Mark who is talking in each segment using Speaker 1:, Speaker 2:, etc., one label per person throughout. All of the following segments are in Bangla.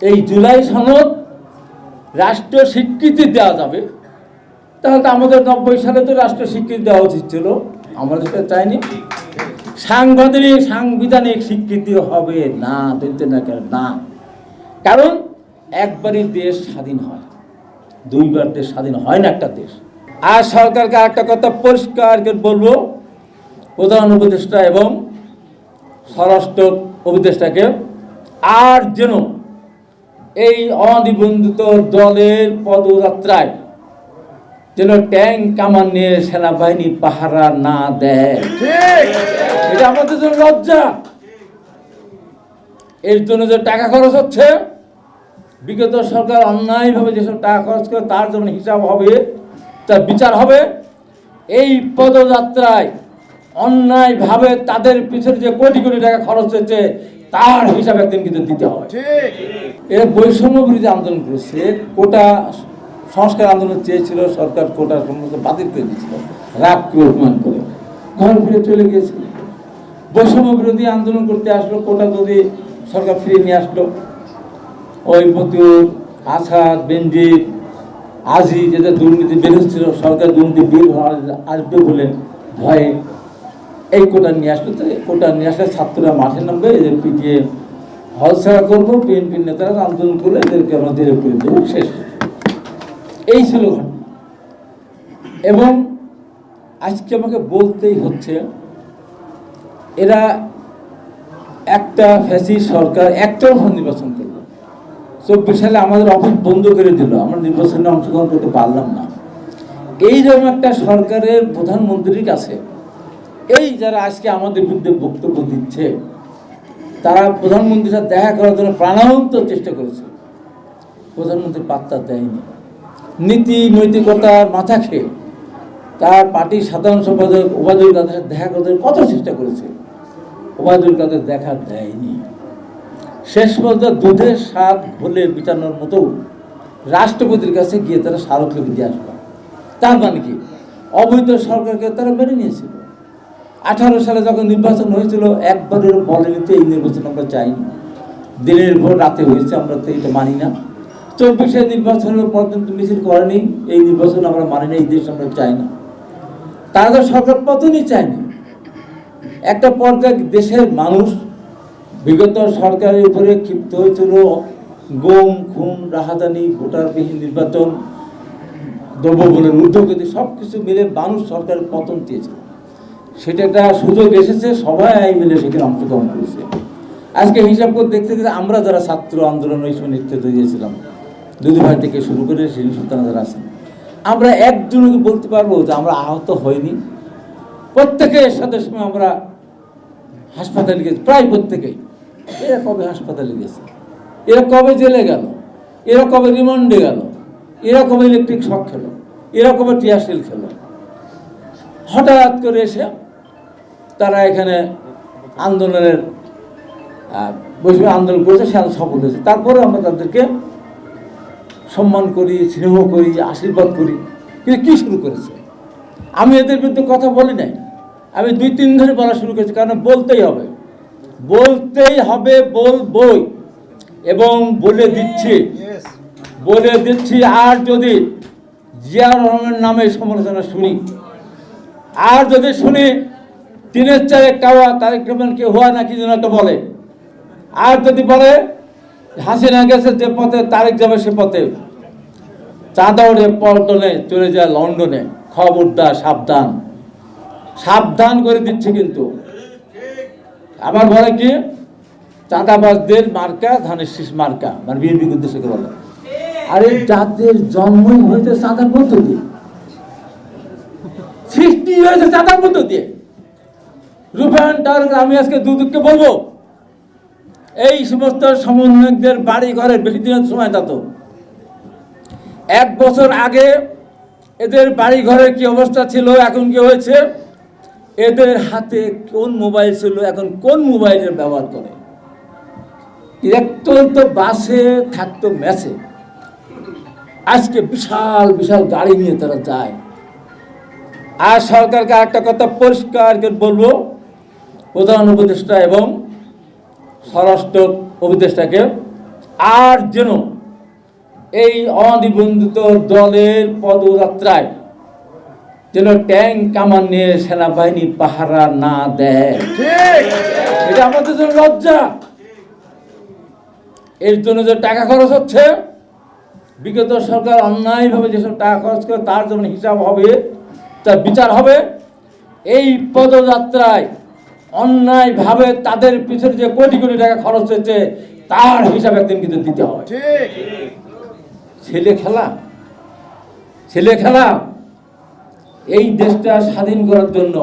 Speaker 1: এই জুলাই সনদ রাষ্ট্রীয় স্বীকৃতি দেওয়া যাবে। তাহলে তো আমাদের নব্বই সালে তো রাষ্ট্র স্বীকৃতি দেওয়া উচিত ছিল। আমরা যেটা চাইনি। সাংবিধানিক সাংবিধানিক স্বীকৃতি হবে না, দিতে না কেন? না। কারণ একবারই দেশ স্বাধীন হয়। দুইবার দেশ স্বাধীন হয় না একটা দেশ। আর সরকারকে একটা কথা পরিষ্কার করে বলব। প্রধান উপদেষ্টা এবং স্বরাষ্ট্র উপদেষ্টাকে আর যেন এই অনিবন্ধিত দলের পদযাত্রায় যেন ট্যাঙ্ক কামান নিয়ে সেনাবাহিনী পাহারা না দেয়। এটা আমাদের জন্য লজ্জা। এর জন্য যে টাকা খরচ হচ্ছে বিগত সরকার অন্যায়ভাবে যেসব টাকা খরচ করে তার জন্য হিসাব হবে তার বিচার হবে এই পদযাত্রায় অন্যায়ভাবে তাদের পিছনে যে কোটি কোটি টাকা খরচ হয়েছে তার হিসাব একদিন কিন্তু দিতে হবে এরা বৈষম্য বিরোধী আন্দোলন করেছে কোটা সংস্কার আন্দোলন চেয়েছিল সরকার কোটা সমস্ত বাতিল করে দিয়েছিল রাগ করে অপমান করে। ঘর ফিরে চলে গিয়েছিল। বৈষম্য বিরোধী আন্দোলন করতে আসলো কোটা যদি সরকার ফিরিয়ে নিয়ে আসলো। ওই মতিউর আসাদ বেনজির আজি যেটা দুর্নীতি বেরোচ্ছিল সরকার দুর্নীতি বের হওয়া আসবে বলে ভয়ে এই কোটা নিয়ে আসলো কোটা নিয়ে আসলে ছাত্ররা মাঠে নামবে, এদের পিটিয়ে হল ছাড়া করব, বিএনপি নেতারা আন্দোলন করলে এদেরকে আমরা জেলে করে দেবো, শেষ। এই ছিল ঘটনা। এবং আজকে আমাকে বলতেই হচ্ছে, এরা একটা ফ্যাসি সরকার একটাও নির্বাচন করল চব্বিশ সালে আমাদের অফিস বন্ধ করে দিল, আমরা নির্বাচনে অংশগ্রহণ করতে পারলাম না। এইরকম একটা সরকারের প্রধানমন্ত্রীর কাছে এই যারা আজকে আমাদের বিরুদ্ধে বক্তব্য দিচ্ছে, তারা প্রধানমন্ত্রীর সাথে দেখা করার জন্য প্রাণান্ত চেষ্টা করেছে। প্রধানমন্ত্রী পাত্তা দেয়নি। নীতি, নৈতিকতার মাথা খেয়ে তার পার্টির সাধারণ সম্পাদক ওবায়দুল কাদের সাথে দেখা করতে কত চেষ্টা করেছে ওবায়দুল কাদের দেখা দেয়নি। শেষ পর্যন্ত দুধের স্বাদ ভুলে বিচানোর মতো রাষ্ট্রপতির কাছে গিয়ে তারা স্মারকলিপি দিয়ে আসবে তার মানে কি? অবৈধ সরকারকে তারা মেনে নিয়েছিল। আঠারো সালে যখন নির্বাচন হয়েছিল, একবারের বলেনি তো এই নির্বাচন আমরা চাইনি। দিনের ভোট রাতে হয়েছে, আমরা তো এটা মানি না। চব্বিশে নির্বাচনের পর্যন্ত মিছিল করেনি, এই নির্বাচন আমরা মানি না, এই দেশ আমরা চাই না। তারা তো সরকার পতনই চায়নি। একটা পর্যায়ে দেশের মানুষ বিগত সরকারের উপরে ক্ষিপ্ত হয়েছিল, গম, খুন, রাহাদানি, ভোটারবিহীন নির্বাচন, দ্রব্যমূল্যের ঊর্ধ্বগতি সব কিছু মিলে মানুষ সরকারের পতন চেয়েছে। সেটা একটা সুযোগ এসেছে, সবাই মিলে সেখানে অংশগ্রহণ করেছে। আজকে হিসাব করে দেখতে গেলে আমরা যারা ছাত্র আন্দোলন ওই সময় নেতৃত্ব দিয়েছিলাম দুদু ভাই থেকে শুরু করে শিরিন সুলতানা যারা আছেন, আমরা একজনকে বলতে পারব যে আমরা আহত হইনি। প্রত্যেকের সাথে সময় আমরা হাসপাতালে গেছি, প্রায় প্রত্যেকেই। এরা কবে হাসপাতালে গেছে? এরা কবে জেলে গেল? এরা কবে রিমান্ডে গেল? এরা কবে ইলেকট্রিক শখ খেলো? এরা কবে টিয়ারশেল খেলো? হঠাৎ করে এসে তারা এখানে আন্দোলনের বৈশ্বিক আন্দোলন করেছে, সে সফল হয়েছে। তারপরে আমরা তাদেরকে সম্মান করি, স্নেহ করি, আশীর্বাদ করি। কিন্তু কী শুরু করেছে? আমি এদের বিরুদ্ধে কথা বলি নাই। আমি দুই, তিন ধরে বলা শুরু করেছি, কারণ বলতেই হবে। বলতেই হবে, বলবই। এবং বলে দিচ্ছি বলে দিচ্ছি, আর যদি জিয়া রহমানের নামে সমালোচনা শুনি আর যদি শুনি তিনের চারে কাওয়া তারেক রহমানকে হওয়া নাকি যেন একটা বলে। আর যদি বলে, হাসিনা গেছে যে পথে, তারেক যাবে সে পথে। চাঁদা ওড়ে পল্টনে চলে যায় লন্ডনে। খবরদার সাবধান। সাবধান করে দিচ্ছে কিন্তু। আবার বলে কি, চাঁদাবাজদের মার্কা, ধানের শীষ মার্কা। মানে বিএনপি উদ্দেশ্য করে বলে। আরে যাদের জন্মই চাঁদার মধ্য দিয়ে সৃষ্টি হয়েছে চাঁদার মধ্য দিয়ে? রূপায়ণ তার আমি আজকে দুদুককে বলব, এই সমস্ত সমন্বয়কদের বাড়ি ঘরে বেশি দিনের সময় তাতো এক বছর আগে এদের বাড়ি ঘরের কি অবস্থা ছিল, এখন কি হয়েছে? এদের হাতে কোন মোবাইল ছিল, এখন কোন মোবাইলের ব্যবহার করে? একটু তো বাসে থাকতো ম্যাচে আজকে বিশাল বিশাল গাড়ি নিয়ে তারা যায়। আর সরকারকে একটা কথা পরিষ্কার বলব। প্রধান উপদেষ্টা এবং স্বরাষ্ট্র উপদেষ্টাকে আর যেন এই অনিবন্ধিত দলের পদযাত্রায় যেন ট্যাঙ্ক কামান নিয়ে সেনাবাহিনী পাহারা না দেয়। এটা আমাদের জন্য লজ্জা। এর জন্য যে টাকা খরচ হচ্ছে বিগত সরকার অন্যায়ভাবে যেসব টাকা খরচ করে তার জন্য হিসাব হবে তার বিচার হবে। এই পদযাত্রায় অন্যায়ভাবে তাদের পিছনে যে কোটি কোটি টাকা খরচ হয়েছে তার হিসাব একদিন কিন্তু দিতে হবে। ছেলে খেলা। ছেলে খেলা। এই দেশটা স্বাধীন করার জন্য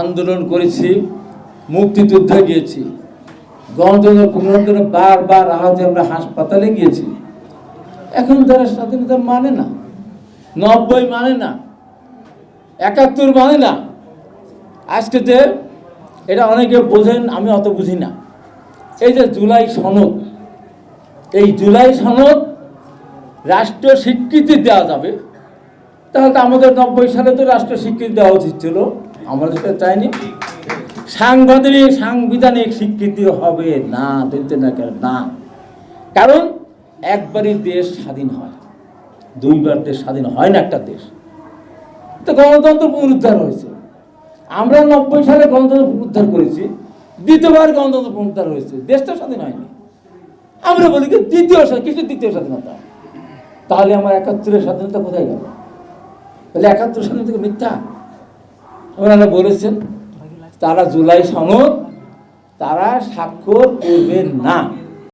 Speaker 1: আন্দোলন করেছি মুক্তিযুদ্ধে গিয়েছি। গণতন্ত্র পুনরুদ্ধারে বারবার আহত আমরা হাসপাতালে গিয়েছি। এখন তারা স্বাধীনতা মানে না নব্বই মানে না। একাত্তর মানে না। আজকে যে এটা অনেকে বোঝেন, আমি অত বুঝি না। এই যে জুলাই সনদ, এই জুলাই সনদ রাষ্ট্র স্বীকৃতি দেওয়া যাবে। তাহলে তো আমাদের নব্বই সালে তো রাষ্ট্র স্বীকৃতি দেওয়া উচিত ছিল। আমরা সেটা চাইনি সাংবিধানিক সাংবিধানিক স্বীকৃতি হবে না, দিতে না কেন? না। কারণ একবারই দেশ স্বাধীন হয়। দুইবার দেশ স্বাধীন হয় না একটা দেশ। তো গণতন্ত্র পুনরুদ্ধার হয়েছে। আমরা নব্বই সালে গণতন্ত্র পুনরুদ্ধার করেছি, দ্বিতীয়বার গণতন্ত্র পুনরুদ্ধার হয়েছে। দেশটা স্বাধীন হয়নি। আমরা বলি কি, দ্বিতীয় কিসের দ্বিতীয় স্বাধীনতা? তাহলে আমার একাত্তরের স্বাধীনতা কোথায় গেল? তাহলে একাত্তর স্বাধীনতা মিথ্যা? ওনারা বলেছেন, তারা জুলাই সনদ তারা স্বাক্ষর করবেন না।